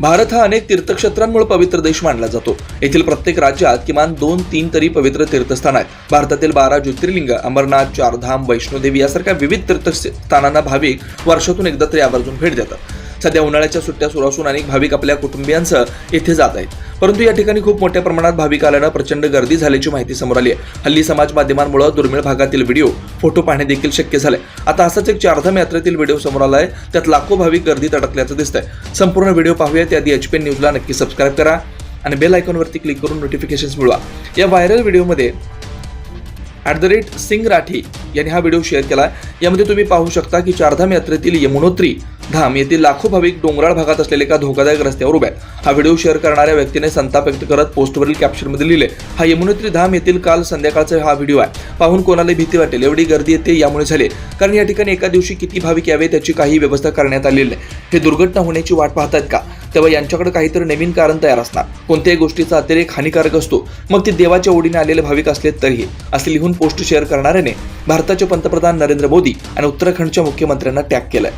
भारत हा अनेक तीर्थक्षेत्रांमुळे पवित्र देश मानला जातो. येथील प्रत्येक राज्यात किमान दोन तीन तरी पवित्र तीर्थस्थान आहेत. भारतातील बारा ज्योतिर्लिंग अमरनाथ चारधाम वैष्णोदेवी यासारख्या विविध तीर्थस्थानांना भाविक वर्षातून एकदा तरी आवर्जून भेट देतात. सध्या उन्हाळ्याच्या सुट्ट्या सुरू असून अनेक भाविक आपल्या कुटुंबियांसह येथे जात आहेत. परंतु या ठिकाणी खूप मोठ्या प्रमाणात भाविक आल्यानं प्रचंड गर्दी झाल्याची माहिती समोर आली आहे. हल्ली समाज माध्यमांमुळे दुर्मिळ भागातील व्हिडिओ फोटो पाहणे देखील शक्य झाले आता असाच एक चारधाम यात्रेतील व्हिडिओ समोर आला आहे त्यात लाखो भाविक गर्दीत अडकल्याचं दिसतंय. संपूर्ण व्हिडिओ पाहूया त्याआधी एच पी न्यूजला नक्की सबस्क्राईब करा आणि बेल आयकॉनवरती क्लिक करून नोटिफिकेशन्स मिळवा. या व्हायरल व्हिडिओमध्ये at the rate Singh Rathi यांनी हा व्हिडिओ शेअर केला यामध्ये तुम्ही पाहू शकता की चारधाम यात्रेतील यमुनोत्री धाम येथील लाखो भाविक डोंगराळ भागात असलेल्या एका धोकादायक रस्त्यावर उभ्या हा व्हिडिओ शेअर करणाऱ्या व्यक्तीने संताप व्यक्त करत पोस्टवरील कॅप्शनमध्ये लिहिले हा यमुनोत्री धाम येथील काल संध्याकाळचा हा व्हिडिओ आहे. पाहून कोणाला भीती वाटेल. एवढी गर्दी येते यामुळे झाली कारण या ठिकाणी एका दिवशी किती भाविक यावे त्याची काही व्यवस्था करण्यात आलेली नाही. हे दुर्घटना होण्याची वाट पाहतात का? तेव्हा यांच्याकडे काहीतरी नवीन कारण तयार असणार. कोणत्याही गोष्टीचा अतिरेक हानिकारक असतो. मग ते देवाच्या ओढीने आलेले भाविक असले तरीही. असे लिहून पोस्ट शेअर करणाऱ्याने भारताचे पंतप्रधान नरेंद्र मोदी आणि उत्तराखंडच्या मुख्यमंत्र्यांना टॅग केलाय.